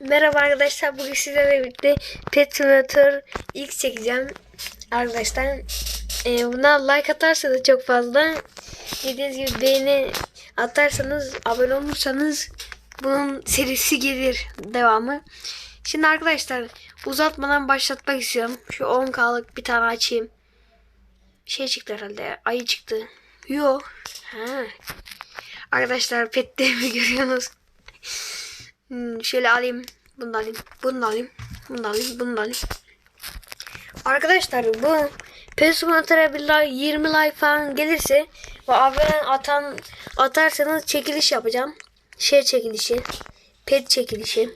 Merhaba arkadaşlar. Bugün sizlerle birlikte Pet Simulator ilk çekeceğim. Arkadaşlar e, buna like atarsanız çok fazla dediğiniz gibi beğeni atarsanız abone olursanız bunun serisi gelir devamı. Şimdi arkadaşlar uzatmadan başlatmak istiyorum. Şu 10k'lık bir tane açayım. Şey çıktı herhalde. Ayı çıktı. Ha. Arkadaşlar petlerimi görüyorsunuz. Hmm, şöyle alayım. Bunu alayım. Bunu alayım. Bunu alayım. Bunu alayım. Arkadaşlar bu PES Simulator'a bir like, 20 like falan gelirse ve abone atan atarsanız çekiliş yapacağım. Şey çekilişi. Pet çekilişi.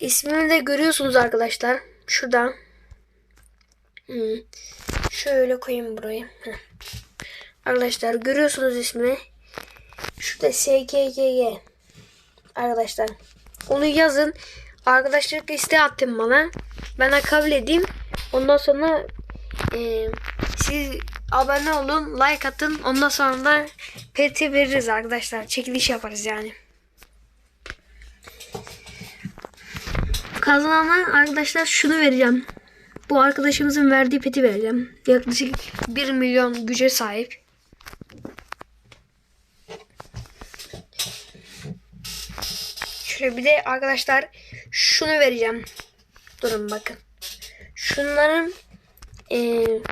İsmini de görüyorsunuz arkadaşlar. Şuradan. Hmm. Şöyle koyayım buraya. Heh. Arkadaşlar görüyorsunuz ismini. Şurada SKKG. Arkadaşlar. Onu yazın. Arkadaşlık isteği attım bana. Ben kabul edeyim. Ondan sonra e, siz abone olun. Like atın. Ondan sonra da peti veririz arkadaşlar. Çekiliş yaparız yani. Kazanana arkadaşlar şunu vereceğim. Bu arkadaşımızın verdiği peti vereceğim. Yaklaşık 1 milyon güce sahip. Şöyle bir de arkadaşlar şunu vereceğim. Durun bakın. Şunların eee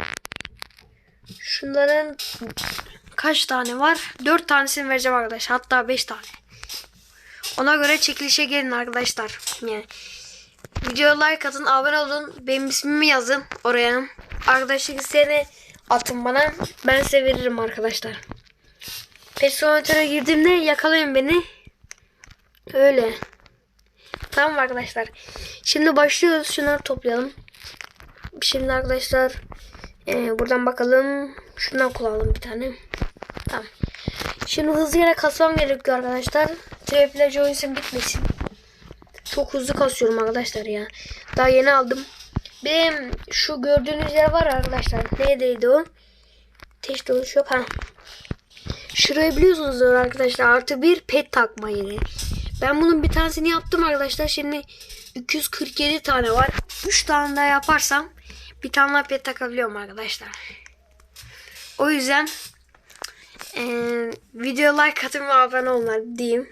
şunların kaç tane var? 4 tanesini vereceğim arkadaşlar. Hatta 5 tane. Ona göre çekilişe gelin arkadaşlar. Yani video like atın, abone olun. Benim ismimi yazın oraya. Arkadaşlık isteğini atın bana. Ben size veririm arkadaşlar. Pesometre girdiğimde yakalayın beni. Öyle. Tamam arkadaşlar. Şimdi başlıyoruz. Şunları toplayalım. Şimdi arkadaşlar e, buradan bakalım. Şundan kullanalım bir tane. Tamam. Şimdi hızlı yere kasmam gerekiyor arkadaşlar. Triple Joyce'im bitmesin. Çok hızlı kasıyorum arkadaşlar ya. Daha yeni aldım. Benim şu gördüğünüz yer var arkadaşlar. Neredeydi o? Teş doluş yok. Ha. Şurayı biliyorsunuz arkadaşlar. Artı bir pet takma yeri. Ben bunun bir tanesini yaptım arkadaşlar. Şimdi 247 tane var. 3 tane daha yaparsam bir tane pet takabiliyorum arkadaşlar. O yüzden eee video like atın ve abone olun diyeyim.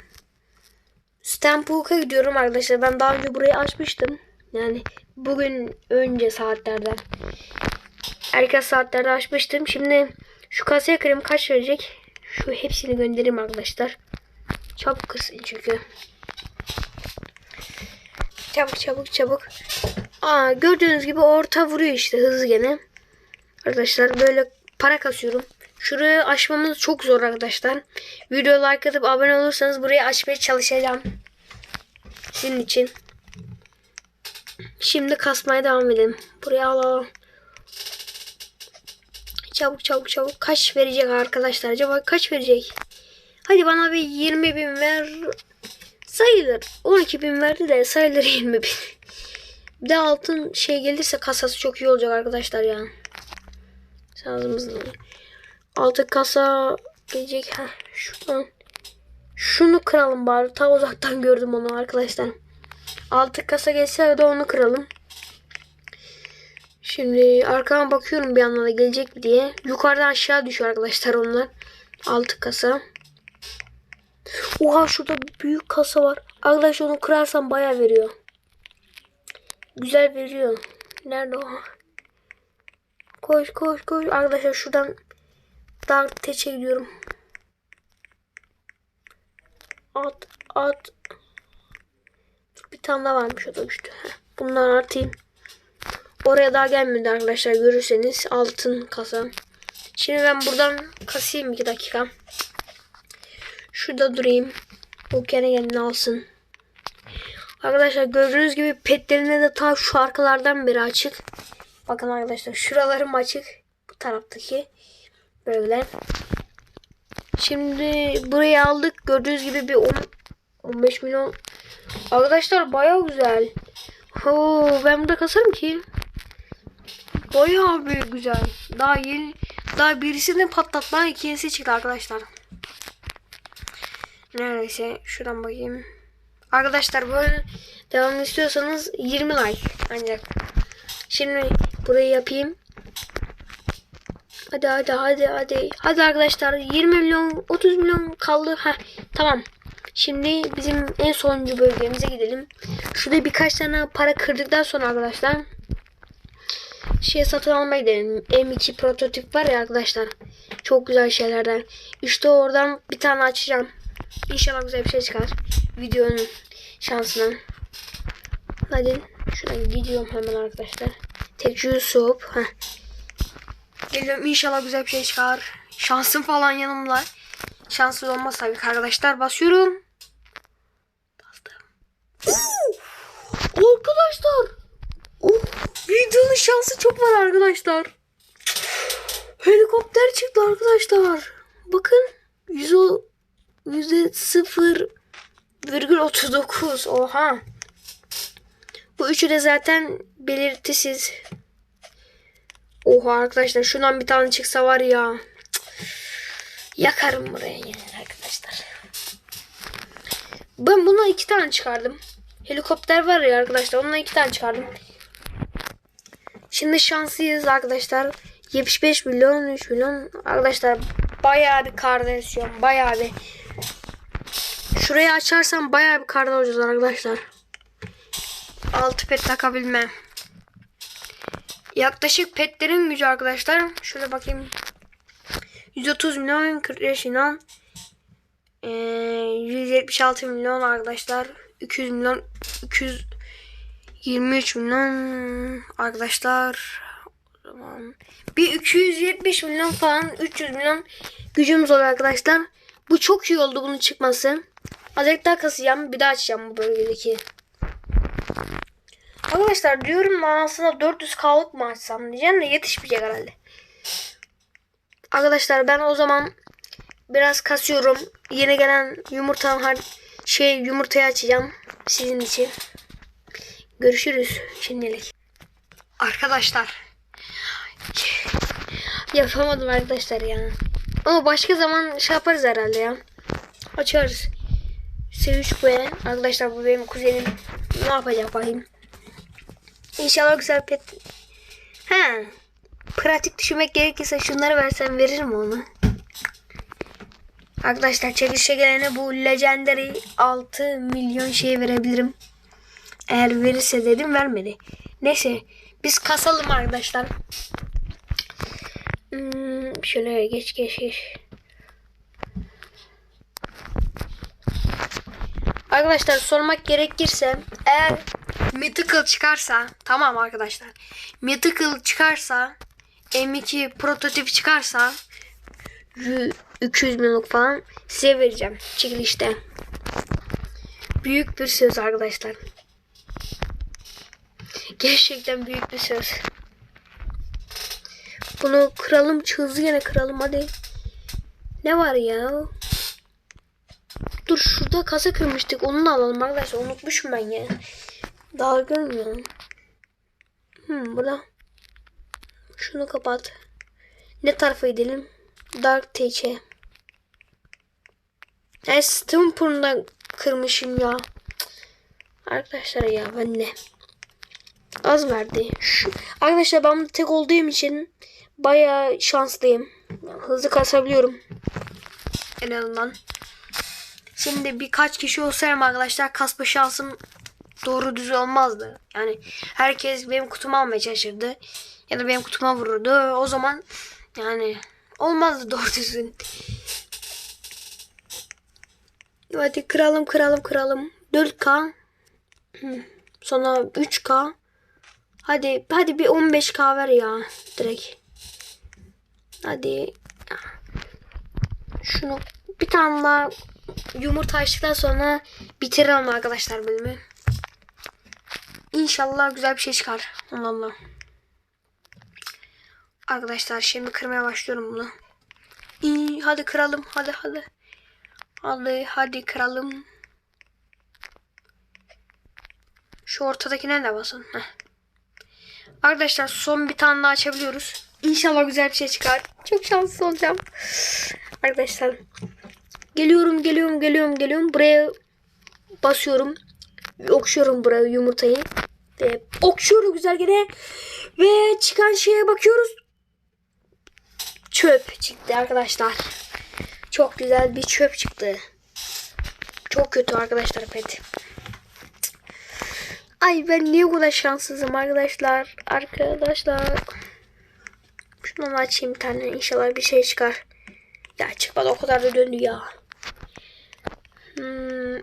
Stampulk'a gidiyorum arkadaşlar. Ben daha önce burayı açmıştım. Yani bugün önce saatlerde erken saatlerde açmıştım. Şimdi şu kasaya kırayım kaç verecek? Şu hepsini göndereyim arkadaşlar. Çabuk kırsın çünkü. Çabuk çabuk çabuk. Aa, gördüğünüz gibi orta vuruyor işte hızlı gene. Arkadaşlar böyle para kasıyorum. Şurayı açmamız çok zor arkadaşlar. Video like atıp abone olursanız burayı açmaya çalışacağım. Sizin için. Şimdi kasmaya devam edelim. Buraya alalım. Çabuk çabuk çabuk. Kaç verecek arkadaşlar? Acaba kaç verecek? Hadi bana bir 20 bin ver. Sayılır. 12 bin verdi de sayılır 20 bin. Bir de altın şey gelirse kasası çok iyi olacak arkadaşlar ya. Sazımızın. Altın kasa gelecek. Heh, şuradan. Şunu kıralım bari. Ta uzaktan gördüm onu arkadaşlar. Altı kasa geçse de onu kıralım. Şimdi arkama bakıyorum bir anda da gelecek mi diye. Yukarıdan aşağı düşüyor arkadaşlar onlar. Altı kasa. Oha şurada büyük kasa var. Arkadaşlar onu kırarsam baya veriyor. Güzel veriyor. Nerede o? Koş koş koş. Arkadaşlar şuradan daha teçe gidiyorum. At at. Bir tane daha varmış o da düştü. Bundan artıyım. Oraya daha gelmedi arkadaşlar görürseniz altın kasa. Şimdi ben buradan kasayım 2 dakika. Şurada durayım. Bu kere kendini alsın. Arkadaşlar gördüğünüz gibi petlerinde de ta şu arkalardan beri açık. Bakın arkadaşlar şuralarım açık. Bu taraftaki. Böyle. Şimdi burayı aldık. Gördüğünüz gibi bir 10, 15 milyon. Arkadaşlar baya güzel. Oo, ben burada kasarım ki. Bayağı bir güzel. Daha yeni daha birisini patlatma ikincisi çıktı arkadaşlar. Neredeyse şuradan bakayım. Arkadaşlar böyle devam istiyorsanız 20 like ancak. Şimdi burayı yapayım. Hadi hadi hadi hadi. Hadi arkadaşlar 20 milyon 30 milyon kaldı. Heh, tamam. Şimdi bizim en sonuncu bölgemize gidelim. Şurada birkaç tane para kırdıktan sonra arkadaşlar şey satın almaya gidelim. M2 prototip var ya arkadaşlar. Çok güzel şeylerden. İşte oradan bir tane açacağım. İnşallah güzel bir şey çıkar. Videonun şansına. Hadi şuradan gidiyorum hemen arkadaşlar. Tek Yusuf. Geliyorum inşallah güzel bir şey çıkar. Şansım falan yanımda. Şanssız olmaz tabii arkadaşlar. Basıyorum. Arkadaşlar. Oh, videonun şansı çok var arkadaşlar. Helikopter çıktı arkadaşlar. Bakın. Yüzde, yüzde sıfır virgül otuz dokuz. Oha. Bu üçü de zaten belirtisiz. Oha arkadaşlar şundan bir tane çıksa var ya. Yakarım buraya yani arkadaşlar. Ben buna iki tane çıkardım. Helikopter var ya arkadaşlar. Ondan iki tane çıkardım. Şimdi şanslıyız arkadaşlar. 75 milyon 3 milyon arkadaşlar bayağı bir karda. Bayağı bir. Şurayı açarsam bayağı bir karda olacağız arkadaşlar. 6 pet takabilme. Yaklaşık petlerin gücü arkadaşlar. Şöyle bakayım. 130 milyon 45 milyon. Ee, 176 milyon arkadaşlar. 200 milyon 223 milyon arkadaşlar. O zaman bir 270 milyon falan 300 milyon gücümüz oluyor arkadaşlar. Bu çok iyi oldu bunun çıkması. Azıcık daha kasacağım. Bir daha açacağım bu bölgedeki. Arkadaşlar diyorum aslında 400k'lık mı açsam diyeceğim de yetişmeyecek herhalde. Arkadaşlar ben o zaman biraz kasıyorum. Yeni gelen yumurta şey yumurtayı açacağım sizin için. Görüşürüz şimdilik. Arkadaşlar yapamadım arkadaşlar ya. Ama başka zaman şey yaparız herhalde ya. Açarız. S3B arkadaşlar bu benim kuzenim. Ne yapacak bakayım. İnşallah güzel pet. He. Pratik düşünmek gerekirse şunları versem veririm onu. Arkadaşlar çekilişe gelene bu Legendary 6 milyon şey verebilirim. Eğer verirse dedim vermedi. Neyse biz kasalım arkadaşlar. Hmm, şöyle geç geç geç. Arkadaşlar sormak gerekirse eğer Mythical çıkarsa tamam arkadaşlar. Mythical çıkarsa M2 prototip çıkarsa 200 milyonluk falan size vereceğim çekilişte. Büyük bir söz arkadaşlar. Gerçekten büyük bir söz. Bunu kıralım hızlı yine kıralım hadi. Ne var ya? Dur şurada kasa kırmıştık. Onu da alalım arkadaşlar. Unutmuşum ben ya. Daha görmüyorum. Hmm burada. Şunu kapat. Ne tarafa gidelim? Dark TC. E Stumper'da kırmışım ya. Arkadaşlar ya ben ne? Az verdi. Şu, arkadaşlar ben tek olduğum için bayağı şanslıyım. Hızlı kasabiliyorum. En azından. Şimdi birkaç kişi olsaydım arkadaşlar kasma şansım doğru düz olmazdı. Yani herkes benim kutumu almaya çalışırdı. Ya da benim kutuma vururdu. O zaman yani olmazdı doğru düzgün. Hadi kıralım kıralım kıralım. 4K. Sonra 3K. Hadi hadi bir 15K ver ya direkt. Hadi. Şunu bir tane daha yumurta açtıktan sonra bitiririm arkadaşlar bölümü. İnşallah güzel bir şey çıkar. Allah Allah. Arkadaşlar şimdi kırmaya başlıyorum bunu. İyi, hadi kıralım. Hadi hadi. Hadi hadi kıralım. Şu ortadakine de basın. Heh. Arkadaşlar son bir tane daha açabiliyoruz. İnşallah güzel bir şey çıkar. Çok şanslı olacağım. Arkadaşlar. Geliyorum geliyorum geliyorum geliyorum. Buraya basıyorum. Okşuyorum buraya yumurtayı. Ve okşuyorum güzel gene. Ve çıkan şeye bakıyoruz. Çöp çıktı arkadaşlar. Çok güzel bir çöp çıktı. Çok kötü arkadaşlar pet. Ay ben niye bu kadar şanssızım arkadaşlar. Arkadaşlar. Şundan açayım bir tane. İnşallah bir şey çıkar. Ya çıkmadı o kadar da döndü ya. Hmm,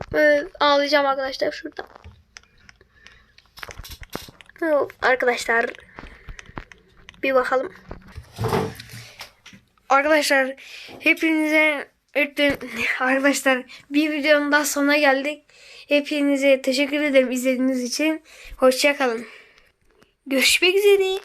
ağlayacağım arkadaşlar şurada. Arkadaşlar bir bakalım. Arkadaşlar hepinize. Arkadaşlar bir videonun daha sonuna geldik. Hepinize teşekkür ederim izlediğiniz için. Hoşçakalın. Görüşmek üzere.